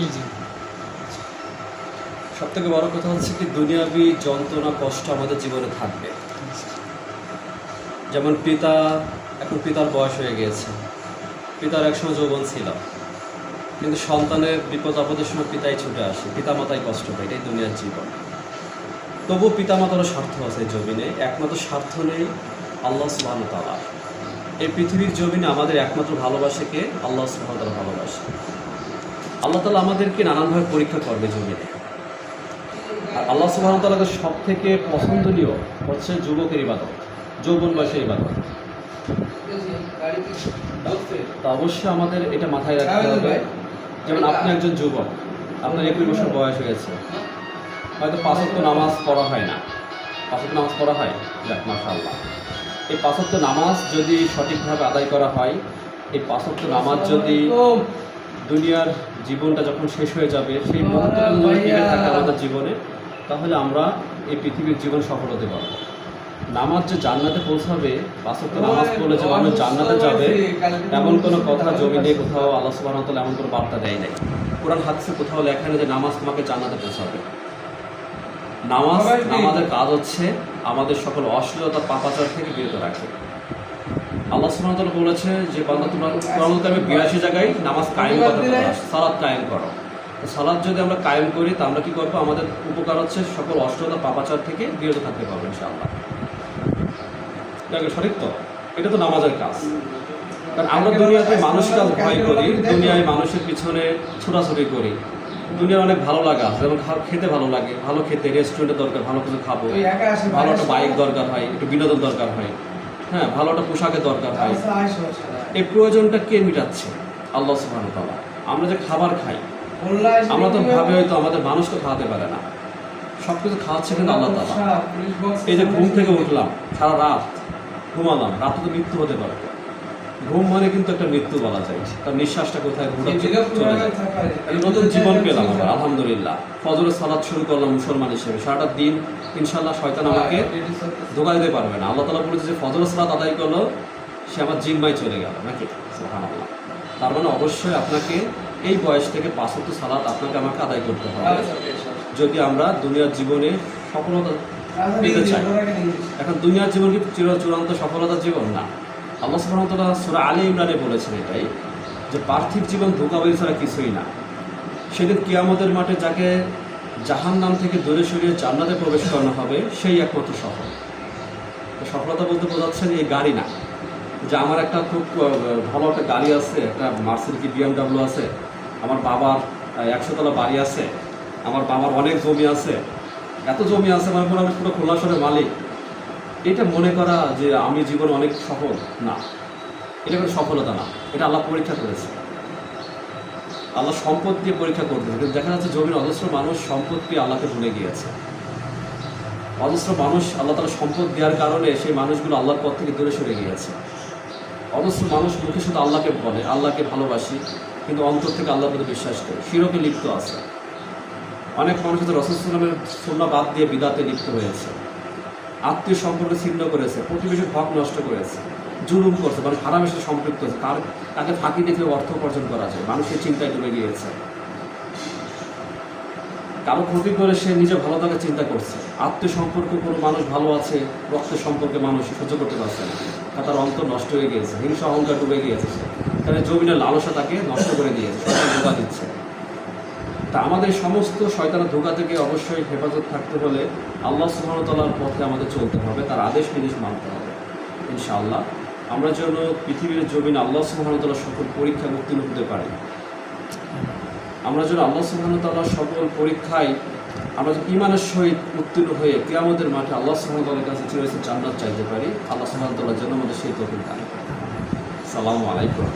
জি। সব বড় কথা হচ্ছে কি, দুনিয়াবি যন্ত্রণা, কষ্ট আমাদের জীবনে থাকবে। যেমন পিতা, এখন পিতার বয়স হয়ে গিয়েছে। পিতার একসময় যৌবন ছিল। কিন্তু সন্তানের বিপদ আপদের সময় পিতাই ছুটে আসে। পিতা মাতাই কষ্ট পায়, এটাই দুনিয়ার জীবন। তবু পিতা মাতারও স্বার্থ আছে এই জমিনে। একমাত্র স্বার্থ নেই আল্লাহ সুবাহ তালা এই পৃথিবীর জমিনে আমাদের একমাত্র ভালোবাসে কে? আল্লাহ সুবাহ তালা ভালোবাসে। আল্লাহ তালা আমাদেরকে নানানভাবে পরীক্ষা করবে জমিনে। আর আল্লাহ সুবাহ তালাকে সব থেকে পছন্দনীয় হচ্ছে যুবকের ইবাদত, যৌবন বয়সের ইবাদত। তা অবশ্যই আমাদের এটা মাথায় রাখতে হবে। যেমন আপনি একজন যুবক, আপনার একুশ বছর বয়স হয়েছে। হয়তো পাঁচক্য নামাজ পড়া হয় না। পাঁচক্য নামাজ পড়া হয়? যাক, মাশাআল্লাহ। এই পাঁচক্য নামাজ যদি সঠিকভাবে আদায় করা হয়, এই পাঁচক্য নামাজ যদি দুনিয়ার জীবনটা যখন শেষ হয়ে যাবে সেই মুহূর্তগুলো টিকে থাকে আমাদের জীবনে তাহলে আমরা এই পৃথিবীর জীবন সফল হতে পারব নামাজ যে জান্নাতে পৌঁছাবে বাস্তব নামাজ পড়লে যে মানুষ জান্নাতে যাবে এমন কোনো কথা জমি জমিনে কোথাও আল্লাহ তাআলা এমন কোনো বার্তা দেয় নাই। কোরআন হাদিসে কোথাও লেখা নেই যে নামাজ তোমাকে জান্নাতে পৌঁছাবে। নামাজ আমাদের কাজ হচ্ছে আমাদের সকল অশ্লীলতা পাপাচার থেকে বিরত রাখে। বলেছে যে বান্দা তোমরা কারিমে 82 জায়গায় নামাজ কায়েম সালাত কায়েম করো। তো সালাত যদি আমরা কায়েম করি তা আমরা কি করব? আমাদের উপকার হচ্ছে সকল পাপাচার থেকে বিরত থাকতে পারব ইনশাআল্লাহ। সঠিক তো? এটা তো নামাজের কাজ। কারণ আমরা দুনিয়াতে মানুষকে আজ ভয় করি দুনিয়ায় মানুষের পিছনে ছোটাছুটি করি। দুনিয়ার অনেক ভালো লাগা যেমন খেতে ভালো লাগে। ভালো খেতে রেস্টুরেন্টে দরকার ভালো কিছু খাব। ভালো একটা বাইক দরকার হয় একটু বিনোদন দরকার হয়। হ্যাঁ ভালো একটা পোশাকের দরকার হয় এই প্রয়োজনটা কে মিটাচ্ছে? আল্লাহ সুহান আমরা যে খাবার খাই, আমরা তো ভাবে হয়তো আমাদের মানুষকে খাওয়াতে পারে না। সব কিছু খাওয়াচ্ছে কিন্তু আল্লাহ তালা এই যে ঘুম থেকে উঠলাম, সারা রাত ঘুমালাম, রাতে তো মৃত্যু হতে পারে। ঘুম মানে কিন্তু একটা মৃত্যু বলা যায়। তার নিঃশ্বাসটা কোথায় চলে যায়। নতুন জীবন পেলাম আমরা আলহামদুলিল্লাহ। ফজরের সালাদ শুরু করলাম মুসলমান হিসেবে। সারাটা দিন ইনশাল্লাহ শয়তান আমাকে ধোকা দিতে পারবে না। আল্লাহ তালা বলেছে যে ফজরের সালাদ আদায় করল সে আমার জিম্মায় চলে গেল নাকি। তার মানে অবশ্যই আপনাকে এই বয়স থেকে পাঁচত্ব সালাদ আপনাকে আমাকে আদায় করতে হবে। যদি আমরা দুনিয়ার জীবনে সফলতা পেতে চাই। এখন দুনিয়ার জীবন কি চির চূড়ান্ত সফলতার জীবন? না। আল্লাহ সুবহানাহু সুরা আলী ইমরানে বলেছেন এটাই যে পার্থিব জীবন ধোকাবাজি ছাড়া কিছুই না। সেদিন কিয়ামতের মাঠে যাকে জাহান নাম থেকে দূরে সরিয়ে জান্নাতে প্রবেশ করানো হবে, সেই একমাত্র সফল। সফলতা বলতে বোঝাচ্ছে যে এই গাড়ি না। যে আমার একটা খুব ভালো একটা গাড়ি আছে, একটা মার্সিডিজ বিএমডাব্লিউ আছে, আমার বাবার একশো তলা বাড়ি আছে, আমার বাবার অনেক জমি আছে, এত জমি আছে মানে পুরো আমি পুরো খুলনা শহরের মালিক। এটা মনে করা যে আমি জীবনে অনেক সফল, না। এটা কোনো সফলতা না। এটা আল্লাহ পরীক্ষা করেছে। আল্লাহ সম্পদ দিয়ে পরীক্ষা করতেছে কিন্তু দেখা যাচ্ছে জমির অজস্র মানুষ সম্পদ পেয়ে আল্লাহকে ভুলে গিয়েছে। অজস্র মানুষ আল্লাহ তালা সম্পদ দেওয়ার কারণে সেই মানুষগুলো আল্লাহর পথ থেকে দূরে সরে গিয়েছে। অজস্র মানুষ মুখে শুধু আল্লাহকে বলে, আল্লাহকে ভালোবাসি, কিন্তু অন্তর থেকে আল্লাহর প্রতি বিশ্বাস করে। শিরকে লিপ্ত আছে। অনেক মানুষ হয়তো রসুলামের সুন্না বাদ দিয়ে বিদাতে লিপ্ত হয়েছে। আত্মীয় সম্পর্ক ছিন্ন করেছে, প্রতিবেশীর হক নষ্ট করেছে, জুলুম করছে মানে হারামের সাথে সম্পৃক্ত হয়েছে কার তাকে ফাঁকি দেখে অর্থ উপার্জন করা যায়? মানুষের চিন্তায় ডুবে গিয়েছে। কারও ক্ষতি করে সে নিজে ভালো থাকার চিন্তা করছে। আত্মীয় সম্পর্ক কোনো মানুষ ভালো আছে, রক্তের সম্পর্কে মানুষ সহ্য করতে পারছে না। তার অন্তর নষ্ট হয়ে গিয়েছে, হিংসা, অহংকার ডুবে গিয়েছে তাহলে জমিনের লালসা তাকে নষ্ট করে দিয়েছে শয়তান দিচ্ছে। তা আমাদের সমস্ত শয়তানের ধোকা থেকে অবশ্যই হেফাজত থাকতে হলে আল্লাহ সুহানতাল্লাহর পথে আমাদের চলতে হবে, তার আদেশ নির্দেশ মানতে হবে, ইনশাআল্লাহ। আমরা যেন পৃথিবীর জমিন আল্লাহ সুহানতাল্লাহ সকল পরীক্ষা উত্তীর্ণ হতে পারি। আমরা যেন আল্লাহ সুহানতাল্লাহ সকল পরীক্ষায় আমরা যেন ইমানের সহিত উত্তীর্ণ হয়ে কিয়ামতের মাঠে আল্লাহ সুহানতাল্লাহর কাছে চিরস্থায়ী জান্নাত চাইতে পারি, আল্লাহ সুহানতাল্লাহ যেন আমাদের সেই তফিক দান। সালামু আলাইকুম।